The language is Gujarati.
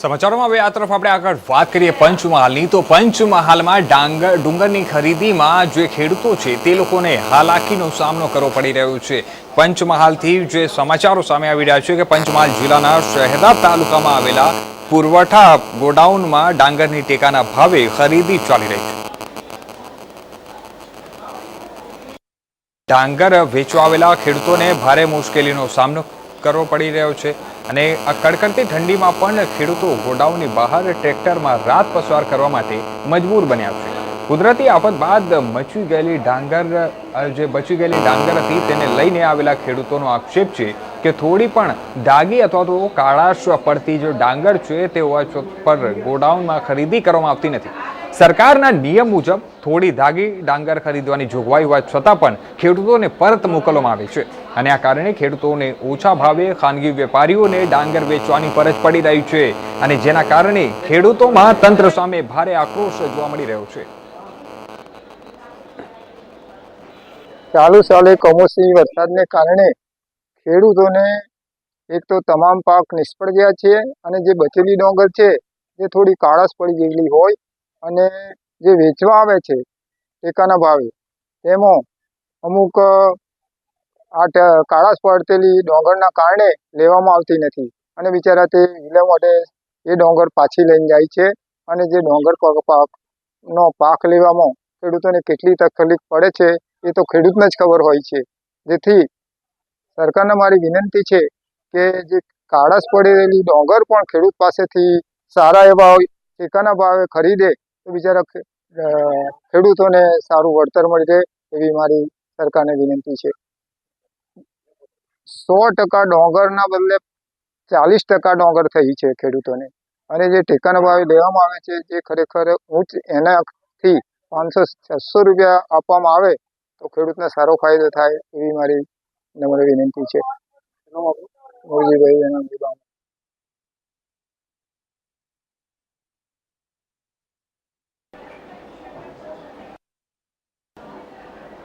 સમાચારોમાં હવે આ તરફ આપણે આગળ વાત કરીએ પંચમહાલની. તો પંચમહાલમાં ડાંગર ડુંગરની ખરીદીમાં જે ખેડૂતો છે તે લોકોને હાલાકીનો સામનો કરવો પડી રહ્યો છે. પંચમહાલથી જે સમાચારો સામે આવી રહ્યા છે કે પંચમહાલ જિલ્લાના શહેદાદ તાલુકામાં આવેલા પુરવઠા ગોડાઉનમાં ડાંગરની ટેકાના ભાવે ખરીદી ચાલી રહી છે. ડાંગર વેચવા આવેલા ખેડૂતોને ભારે મુશ્કેલીનો સામનો કરવો પડી રહ્યો છે અને આ કડકડતી ઠંડીમાં પણ ખેડૂતો ગોડાઉનની બહાર ટ્રેક્ટરમાં રાત પસાર કરવા માટે મજબૂર બન્યા છે. કુદરતી આફત બાદ મચી ગયેલી ડાંગર જે બચી ગયેલી ડાંગર હતી તેને લઈને આવેલા ખેડૂતોનો આક્ષેપ છે કે થોડી પણ ડાગી અથવા તો કાળાશ પડતી જે ડાંગર છે તે હોવા પર ગોડાઉનમાં ખરીદી કરવામાં આવતી નથી. સરકારના નિયમ મુજબ થોડી ધાગી ડાંગર ખરીદવાની જોગવાઈ હોવા છતાં પણ ખેડૂતોને પરત મોકલવામાં આવે છે. અને આ કારણે ખેડૂતોને ઓછા ભાવે ખાનગી વેપારીઓને ડાંગર વેચવાની ફરજ પડી રહી છે. અને જેના કારણે ખેડૂતોમાં તંત્ર સામે ભારે આક્રોશ જોવા મળી રહ્યો છે. ચાલુ સાલે કમોસમી વરસાદને કારણે ખેડૂતોને એક તો તમામ પાક નિષ્ફળ ગયા છે અને જે બચેલી ડોંગર છે, એ થોડી કાળાશ પડી ગયેલી હોય અને જે વેચવા આવે છે, ટેકાના ભાવે, તેમાં અમુક આ કાળા પડતેલી ડોંગરના કારણે લેવામાં આવતી નથી. અને બિચારા તે વિલે માટે એ ડોંગર પાછી લઈને જાય છે અને જે ડોંગર પાક- પાકનો પાક લેવામાં ખેડૂતોને કેટલી તકલીફ પડે છે, એ તો ખેડૂતને જ ખબર હોય છે. જેથી સરકારને મારી વિનંતી છે કે જે કાળાશ પડેલી ડોંગર પણ ખેડૂત પાસેથી સારા એવા ટેકાના ભાવે ખરીદે તો બિચારા ખેડૂતોને સારું વળતર મળી રહે એવી મારી સરકારને વિનંતી છે. સો ટકા ડોંગરના બદલે ચાલીસ ટકા ડોંગર થઈ છે ખેડૂતોને. અને જે ટેકાના ભાવે લેવામાં આવે છે જે ખરેખર ઉચ્ચ એનાથી પાંચસો છસો રૂપિયા આપવામાં આવે તો ખેડૂતને સારો ફાયદો થાય એવી મારી નમ્ર વિનંતી છે. મોરજીભાઈ એના